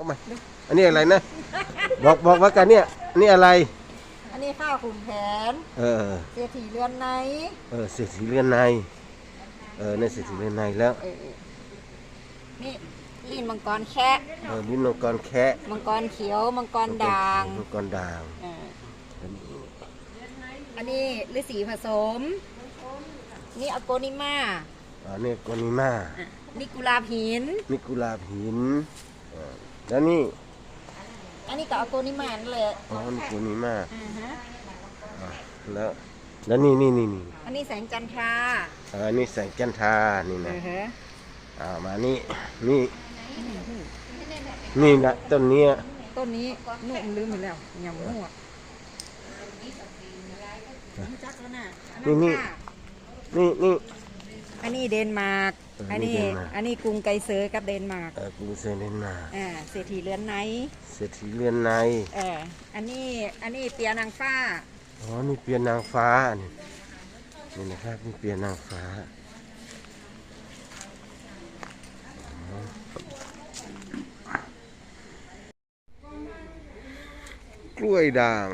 เอามาอันนี้อะไรนะ บอกบอกว่ากันเนี่ยอันนี่อะไร อันนี้ข้าวขุนแผนเออเสียถีเรือนในเออเศรษฐีเรือนใน เออในเศรษฐีเรือนในแล้ว เออนี่ลีนมังกรแคะเออลิ้นมังกรแคะมังกรเขียวมังกรด่างมังกรด่างเอออันนี้ฤาษีผสม นี่อโกนิมาอันนี้กอนิมาอะนี่กุหลาบหินนี่กุหลาบหินเออ แล้วนี่อันนี้ก็อโกนิมานั่นแหละอ๋อนี่กุนิมาอ่าฮะอะแล้ว แล้วนี่นี่นี่นี่อันนี้แสงจันทราเออนี่แสงจันทรานี่เอนะอฮะอ่ามานี่นี่นี่นะต้นเนี้ยต้นนี้นุ่มลืมไปแล้วยำมั่วจักแล้วน่ะอันนี่ค่ะ นี่นี่ อันนี้เดนมาร์กเอออัอันนี้นี่เดนมาร์ก อันนี้กรุงไกเซอร์กับเดนมาร์ก เออกรุงเซเลนมาอ่า เศรษฐีเรือนไนท์เศรษฐีเรือนในเอออันนี้ อันนี้เปียนางฟ้า อ๋อนี่เปียนางฟ้านี่นี่นะครับนี่เปียนางฟ้าอ๋อกล้วยด่าง